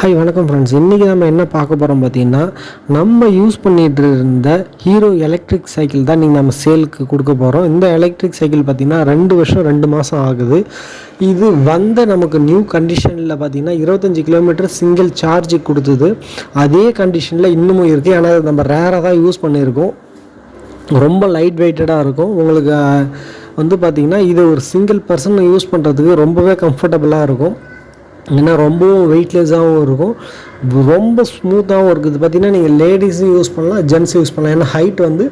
Hi வணக்கம் friends இன்றைக்கி நம்ம என்ன பார்க்க போகிறோம் பார்த்தீங்கன்னா நம்ம யூஸ் பண்ணிகிட்டு இருந்த ஹீரோ எலக்ட்ரிக் சைக்கிள் தான் நீங்கள் நம்ம சேலுக்கு கொடுக்க போகிறோம் இந்த எலக்ட்ரிக் சைக்கிள் பார்த்தீங்கன்னா ரெண்டு வருஷம் ரெண்டு மாதம் ஆகுது. இது வந்த நமக்கு நியூ கண்டிஷனில் பார்த்தீங்கன்னா இருபத்தஞ்சி கிலோமீட்டர் சிங்கிள் சார்ஜ் கொடுத்தது. அதே கண்டிஷனில் இன்னமும் இருக்குது ஆனால் நம்ம ரேராக தான் யூஸ் பண்ணியிருக்கோம். ரொம்ப லைட் வெயிட்டடாக இருக்கும். உங்களுக்கு வந்து பார்த்திங்கன்னா இது ஒரு சிங்கிள் பர்சன் யூஸ் பண்ணுறதுக்கு ரொம்பவே கம்ஃபர்டபுளாக இருக்கும். ஏன்னா ரொம்பவும் வெயிட்லெஸ்ஸாகவும் இருக்கும். ரொம்ப ஸ்மூத்தாகவும் இருக்குது. பார்த்தீங்கன்னா நீங்கள் லேடிஸும் யூஸ் பண்ணலாம் ஜென்ஸும் யூஸ் பண்ணலாம். ஏன்னா ஹைட் வந்து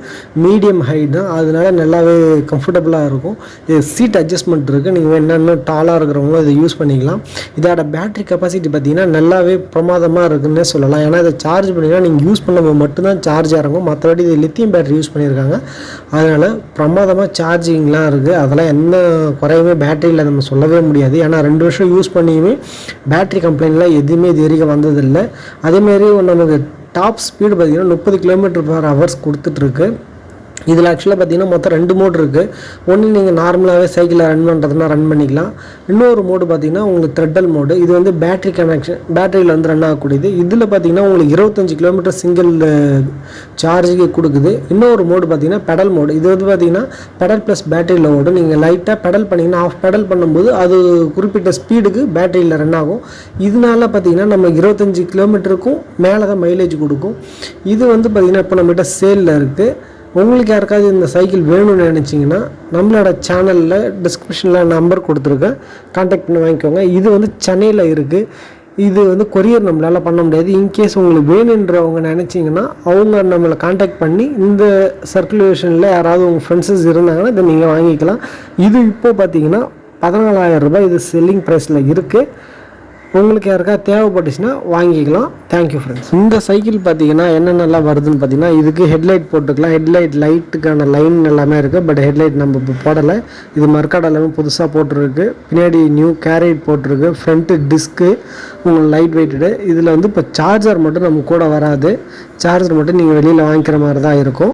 மீடியம் ஹைட் தான். அதனால நல்லாவே கம்ஃபர்டபுளாக இருக்கும். இது சீட் அட்ஜஸ்ட்மெண்ட் இருக்குது நீங்கள் என்னென்ன டாலாக இருக்கிறவங்களும் இதை யூஸ் பண்ணிக்கலாம். இதோட பேட்டரி கெப்பாசிட்டி பார்த்தீங்கன்னா நல்லாவே பிரமாதமாக இருக்குன்னே சொல்லலாம். ஏன்னா இதை சார்ஜ் பண்ணிங்கன்னா நீங்கள் யூஸ் பண்ணும்போது மட்டும்தான் சார்ஜ் இறங்கும். மற்றபடி இது லித்தியம் பேட்டரி யூஸ் பண்ணியிருக்காங்க. அதனால் பிரமாதமாக சார்ஜிங்லாம் இருக்குது அதெல்லாம் எந்த குறையுமே பேட்டரியில் நம்ம சொல்லவே முடியாது. ஏன்னா ரெண்டு வருஷம் யூஸ் பண்ணியுமே பேட்ரி கம்ப்ளைண்ட்லாம் எதுவுமே இது வரைக்கும் வந்ததில்லை. அதேமாரி நமக்கு டாப் ஸ்பீடு பார்த்திங்கன்னா முப்பது கிலோமீட்டர் பர் ஹவர்ஸ் கொடுத்துட்ருக்கு இதில் ஆக்சுவலாக பார்த்தீங்கன்னா மொத்தம் ரெண்டு மோடு இருக்குது ஒன்று நீங்கள் நார்மலாகவே சைக்கிளில் ரன் பண்ணுறதுனா ரன் பண்ணிக்கலாம். இன்னொரு மோடு பார்த்தீங்கன்னா உங்களுக்கு த்ரெட்டல் மோடு இது வந்து பேட்டரி கனெக்ஷன் பேட்டரியில் வந்து ரன் ஆகக்கூடியது. இதில் பார்த்தீங்கன்னா உங்களுக்கு இருபத்தஞ்சி கிலோமீட்டர் சிங்கிள் சார்ஜுக்கு கொடுக்குது. இன்னொரு மோடு பார்த்தீங்கன்னா பெடல் மோடு இது வந்து பார்த்தீங்கன்னா பெடல் ப்ளஸ் பேட்டரியில் ஓடும். நீங்கள் லைட்டாக பெடல் பண்ணிங்கன்னா ஆஃப் பெடல் பண்ணும்போது அது குறிப்பிட்ட ஸ்பீடுக்கு பேட்டரியில் ரன் ஆகும். இதனால பார்த்தீங்கன்னா நம்ம இருபத்தஞ்சி கிலோமீட்டருக்கும் மேலே தான் மைலேஜ் கொடுக்கும். இது வந்து பார்த்தீங்கன்னா இப்போ நம்மகிட்ட சேலில் இருக்குது உங்களுக்கு யாருக்காவது இந்த சைக்கிள் வேணும்னு நினச்சிங்கன்னா நம்மளோட சேனலில் டிஸ்கிரிப்ஷனில் நம்பர் கொடுத்துருக்கேன். காண்டாக்ட் பண்ணி வாங்கிக்கோங்க. இது வந்து சென்னையில் இருக்குது இது வந்து கொரியர் நம்மளால் பண்ண முடியாது. இன்கேஸ் உங்களுக்கு வேணுன்றவங்க நினச்சிங்கன்னா அவங்க நம்மளை காண்டாக்ட் பண்ணி இந்த சர்க்குலேஷனில் யாராவது உங்கள் ஃப்ரெண்ட்ஸஸ் இருந்தாங்கன்னா இதை நீங்கள் வாங்கிக்கலாம். இது இப்போ பார்த்தீங்கன்னா பதினாலாயிரம் ரூபாய் இது செல்லிங் ப்ரைஸில் இருக்குது உங்களுக்கு யாருக்கா தேவைப்பட்டுச்சுன்னா வாங்கிக்கலாம். தேங்க்யூ ஃப்ரெண்ட்ஸ் இந்த சைக்கிள் பார்த்தீங்கன்னா என்னென்னலாம் வருதுன்னு பார்த்தீங்கன்னா இதுக்கு ஹெட்லைட் போட்டுக்கலாம். ஹெட்லைட் லைட்டுக்கான லைன் எல்லாமே இருக்குது பட் ஹெட்லைட் நம்ம இப்போ போடலை. இது மர்க்காட் எல்லாமே புதுசாக போட்டிருக்கு. பின்னாடி நியூ கேரேட் போட்டிருக்கு. ஃப்ரண்ட்டு டிஸ்க்கு உங்களுக்கு லைட் வெயிட்டடு இதில் வந்து இப்போ சார்ஜர் மட்டும் நம்ம கூட வராது. சார்ஜர் மட்டும் நீங்கள் வெளியில் வாங்கிக்கிற மாதிரி தான் இருக்கும்.